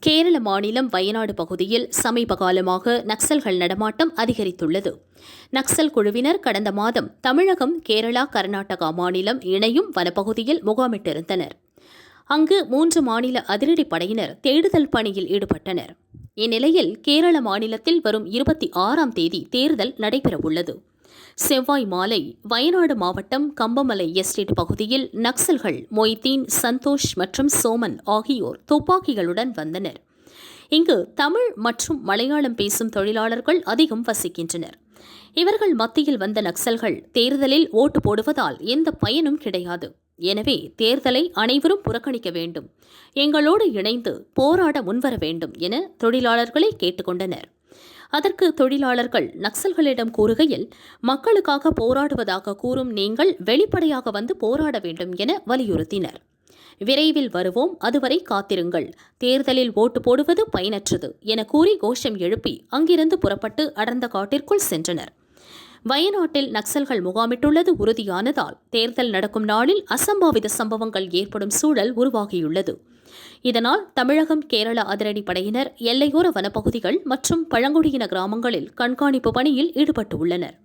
கேரள மாநிலம் வயநாடு பகுதியில் சமீப காலமாக நக்சல்கள் நடமாட்டம் அதிகரித்துள்ளது. நக்சல் குழுவினர் கடந்த மாதம் தமிழகம் கேரளா கர்நாடகா மாநிலம் இணையும் வனப்பகுதியில் முகாமிட்டிருந்தனர். அங்கு மூன்று மாநில அதிரடி படையினர் தேடுதல் பணியில் ஈடுபட்டனர். இந்நிலையில் கேரள மாநிலத்தில் வரும் இருபத்தி ஆறாம் தேதி தேர்தல் நடைபெறவுள்ளது. செவ்வாய் மாலை வயநாடு மாவட்டம் கம்பமலை எஸ்டேட் பகுதியில் நக்சல்கள் மொய்தீன் சந்தோஷ் மற்றும் சோமன் ஆகியோர் துப்பாக்கிகளுடன் வந்தனர். இங்கு தமிழ் மற்றும் மலையாளம் பேசும் தொழிலாளர்கள் அதிகம் வசிக்கின்றனர். இவர்கள் மத்தியில் வந்த நக்சல்கள் தேர்தலில் ஓட்டு போடுவதால் எந்த பயனும் கிடையாது. எனவே தேர்தலை அனைவரும் புறக்கணிக்க வேண்டும். எங்களோடு இணைந்து போராட முன்வர வேண்டும் என தொழிலாளர்களை கேட்டுக்கொண்டனர். அதற்கு தொழிலாளர்கள் நக்சல்களிடம் கூறுகையில் மக்களுக்காக போராடுவதாக கூறும் நீங்கள் வெளிப்படையாக வந்து போராட வேண்டும் என வலியுறுத்தினர். விரைவில் வருவோம். அதுவரை காத்திருங்கள். தேர்தலில் ஓட்டு போடுவது பயனற்றது என கூறி கோஷம் எழுப்பி அங்கிருந்து புறப்பட்டு அடர்ந்த காட்டிற்குள் சென்றனர். வயநாட்டில் நக்சல்கள் முகாமிட்டுள்ளது உறுதியானதால் தேர்தல் நடக்கும் நாளில் அசம்பாவித சம்பவங்கள் ஏற்படும் சூழல் உருவாகியுள்ளது. இதனால் தமிழகம் கேரள அதிரடி படையினர் எல்லையோர வனப்பகுதிகள் மற்றும் பழங்குடியின கிராமங்களில் கண்காணிப்பு பணியில் ஈடுபட்டுள்ளனர்.